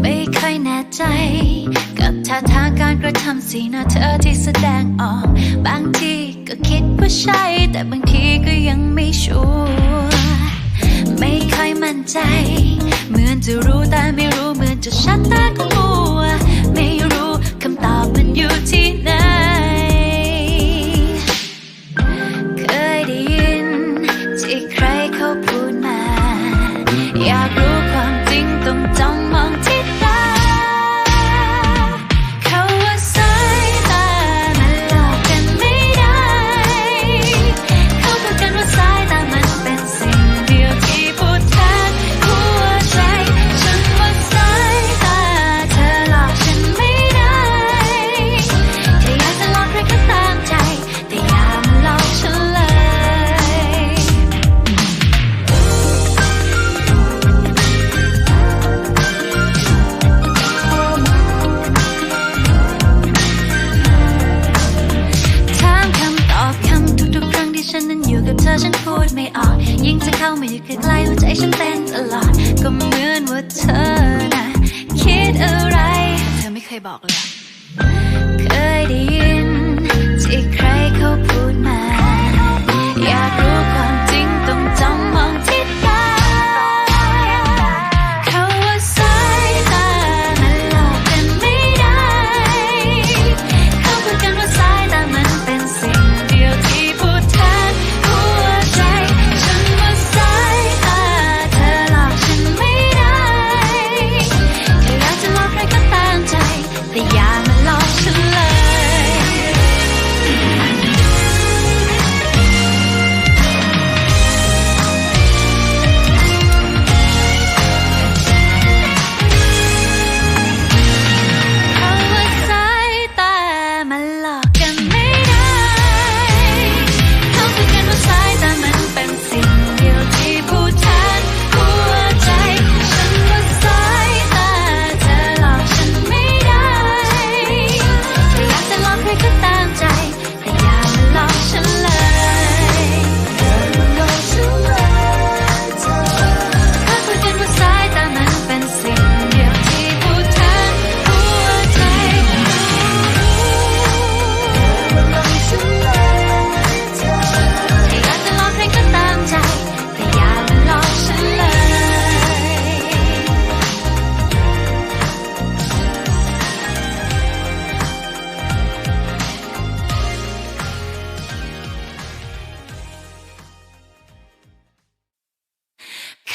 ไม่คยแน่ใจ กับท่าทางการกระทำสีหน้าเธอที่แสดงออก บางทีก็คิดว่าใช่ แต่บางทีก็ยังไม่ชัวร์ไม่ค่อยมั่นใจ เหมือนจะรู้แต่ไม่รู้เหมือนจะชัดแต่ก็มัวไม่รู้ ดไม่ออก ยิ่งจะเข้ามาอยู่ใกล้ๆหัวใจฉันเต้นตลอด ก็เหมือนว่าเธอนะคิดอะไร เธอไม่เคยบอกเลย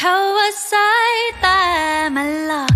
เขาว่าสายตามันหลอก